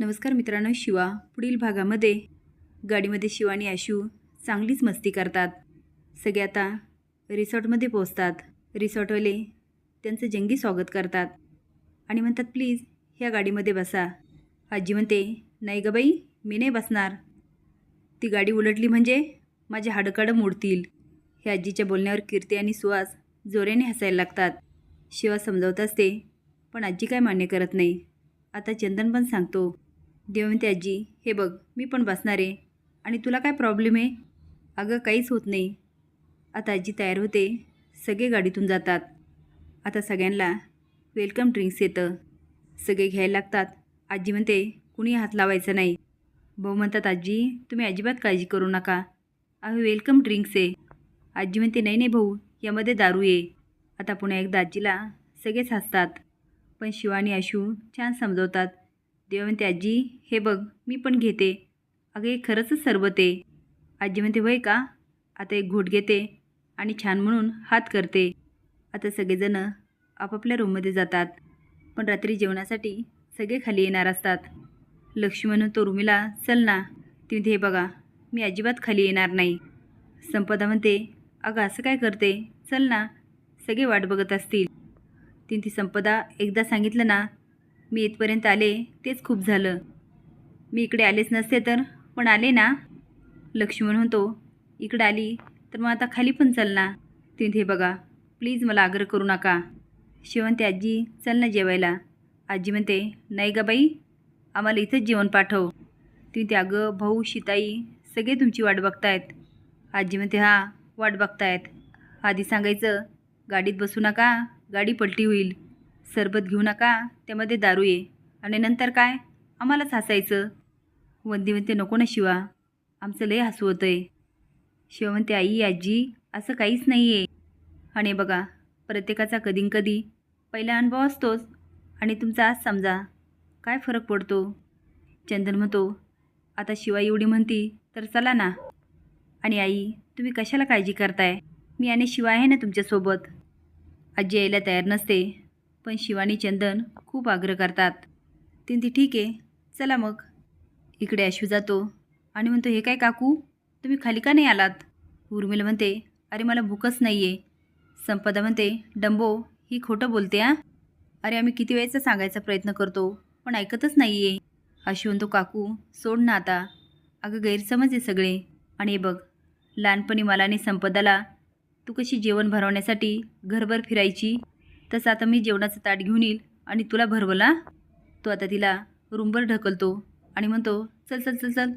नमस्कार मित्रांनो शिवा पुढील भागामध्ये. गाडीमध्ये शिवा आणि आशू चांगलीच मस्ती करतात. सगळे आता रिसॉर्टमध्ये पोहोचतात. रिसॉर्टवाले त्यांचं जंगी स्वागत करतात. आणि म्हणतात प्लीज ह्या गाडीमध्ये बसा. आजी म्हणते नाही गं बाई मी नाही बसणार. ती गाडी उलटली म्हणजे माझे हाडकाडं मोडतील. ह्या आजीच्या बोलण्यावर कीर्ती आणि सुहास जोऱ्याने हसायला लागतात. शिवा समजावत असते पण आजी काय मान्य करत नाही. आता चंदन पण सांगतो देवंती आजी हे बघ मी पण बसणार आहे. आणि तुला काय प्रॉब्लेम आहे? अगं काहीच होत नाही. आता आजी तयार होते. सगळे गाडीतून जातात. आता सगळ्यांना वेलकम ड्रिंक्स येतं. सगळे घ्यायला लागतात. आजी म्हणते कुणी हात लावायचा नाही. भाऊ म्हणतात आजी तुम्ही अजिबात काळजी करू नका. अहो वेलकम ड्रिंक्स आहे. आजी म्हणते नाही नाही भाऊ यामध्ये दारू ये आता पुन्हा एकदा आजीला सगळेच हसतात. पण शिवानी आणि आशू छान समजवतात. देवा म्हणते आजी हे बघ मी पण घेते. अगं हे खरंच सरबत आहे आजी म्हणते वय का? आता एक घोट घेते आणि छान म्हणून हात करते. आता सगळेजणं आपापल्या रूममध्ये जातात. पण रात्री जेवणासाठी सगळे खाली येणार असतात. लक्ष्मी म्हणून तो रुमीला चल ना. ती म्हणते हे बघा मी अजिबात खाली येणार नाही. संपदा म्हणते अगं असं काय करते? चल ना. सगळे वाट बघत असतील. ती ती संपदा एकदा सांगितलं ना मी इथपर्यंत आले तेच खूप झालं. मी इकडे आलेच नसते तर? पण आले ना? लक्ष्मण म्हणतो इकडे आली तर मग आता खाली पण चल ना. तिथे बघा प्लीज मला आग्रह करू नका. शिवंती आजी चल ना जेवायला. आजी म्हणते नाही गा बाई आम्हाला इथंच जेवण पाठव. तिथे अगं भाऊ शिताई सगळे तुमची वाट बघतायत. आजी म्हणते हां वाट बघतायत. आधी सांगायचं गाडीत बसू नका गाडी पलटी होईल. सरबत घेऊ नका त्यामध्ये दारू ये. आणि नंतर काय? आम्हालाच हसायचं. वंदी म्हणते नको ना शिवा. आमचं लय हसू होतं आहे शिवा म्हणते आई आजी असं काहीच नाही आहे आणि बघा प्रत्येकाचा कधी कधी पहिला अनुभव असतोच. आणि तुमचा आज समजा काय फरक पडतो? चंदन म्हणतो आता शिवा एवढी म्हणती तर चला ना. आणि आई तुम्ही कशाला काळजी करताय? मी आणि शिवा आहे ना तुमच्यासोबत. आजी यायला तयार नसते. पण शिवानी चंदन खूप आग्रह करतात. ती ती ठीक आहे चला मग. इकडे अश्व जातो. आणि म्हणतो हे काय काकू तुम्ही खाली का नाही आलात? उर्मिला म्हणते अरे मला भूकच नाही आहे संपदा म्हणते डंबो ही खोटं बोलते आ अरे आम्ही किती वेळेचा सांगायचा प्रयत्न करतो पण ऐकतच नाही आहे अशी म्हणतो काकू सोड ना आता. अगं गैरसमज आहे सगळे. आणि हे बघ लहानपणी मला आणि संपदाला तू कशी जेवण भरवण्यासाठी घरभर फिरायची? तसं आता मी जेवणाचं ताट घेऊन येईल आणि तुला भरवला तो आता तिला रूमवर ढकलतो आणि म्हणतो चल चल चल चल.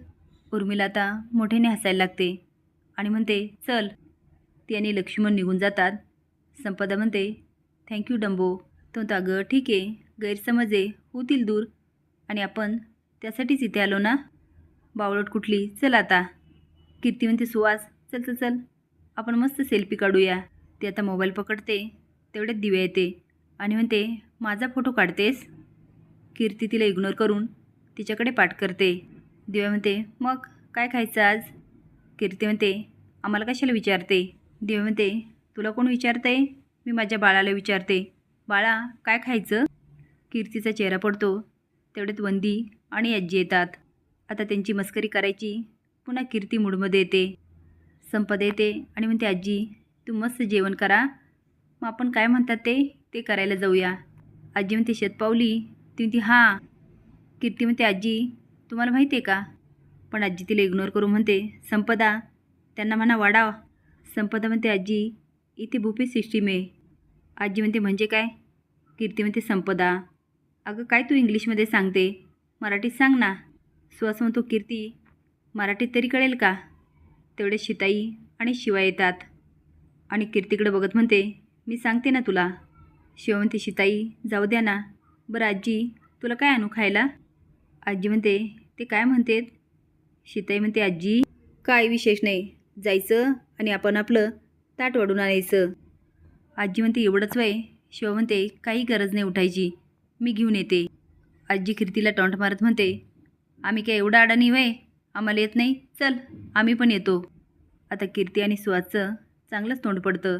उर्मिला आता मोठ्याने हसायला लागते आणि म्हणते चल. ती आणि लक्ष्मण निघून जातात. संपदा म्हणते थँक्यू डंबो. तो म्हणतो अगं ठीक आहे. गैरसमजे होतील दूर. आणि आपण त्यासाठीच इथे आलो ना? बावळट कुठली? चल आता. कीर्ती म्हणते सुवास चल चल चल. आपण मस्त सेल्फी काढूया. ती आता मोबाईल पकडते. तेवढ्यात दिव्या येते. आणि म्हणते माझा फोटो काढतेस? कीर्ती तिला इग्नोर करून तिच्याकडे पाठ करते. दिव्या म्हणते मग काय खायचं आज? कीर्ती म्हणते आम्हाला कशाला विचारते? दिव्या म्हणते तुला कोण विचारतंय? मी माझ्या बाळाला विचारते. बाळा काय खायचं? कीर्तीचा चेहरा पडतो. तेवढ्यात वंदी आणि आजी येतात. आता त्यांची मस्करी करायची. पुन्हा कीर्ती मूडमध्ये येते. संपदा येते आणि म्हणते आजी तू मस्त जेवण करा. मग आपण काय म्हणतात ते? ते करायला जाऊया. आजी म्हणते शेतपावली ती म्हणते हां. कीर्ती म्हणते आजी तुम्हाला माहिती आहे का? पण आजी तिला इग्नोर करू म्हणते संपदा. त्यांना म्हणा वाडा संपदा म्हणते आजी इथे बुफे सिस्टीम आहे आजी म्हणते म्हणजे काय? कीर्ती म्हणते संपदा. अगं काय तू इंग्लिशमध्ये सांगते? मराठीत सांग ना. सुहास म्हणतो कीर्ती मराठीत तरी कळेल का? तेवढे शिताई आणि शिवाय येतात. आणि कीर्तीकडे बघत म्हणते मी सांगते ना तुला. शिवंती शिताई जाऊ द्या ना. बरं आजी तुला काय आणू खायला? आजी म्हणते ते काय म्हणतेत? शिताई म्हणते आजी काय विशेष नाही. जायचं आणि आपण आपलं ताट वाढून आणायचं. आजी म्हणते एवढंच वय. शिवा म्हणते काही गरज नाही उठायची. मी घेऊन येते. आजी कीर्तीला टॉन्ट मारत म्हणते आम्ही काय एवढा अडाणी वय? आम्हाला येत नाही? चल आम्ही पण येतो. आता कीर्ती आणि सुहासचं चांगलंच तोंड पडतं.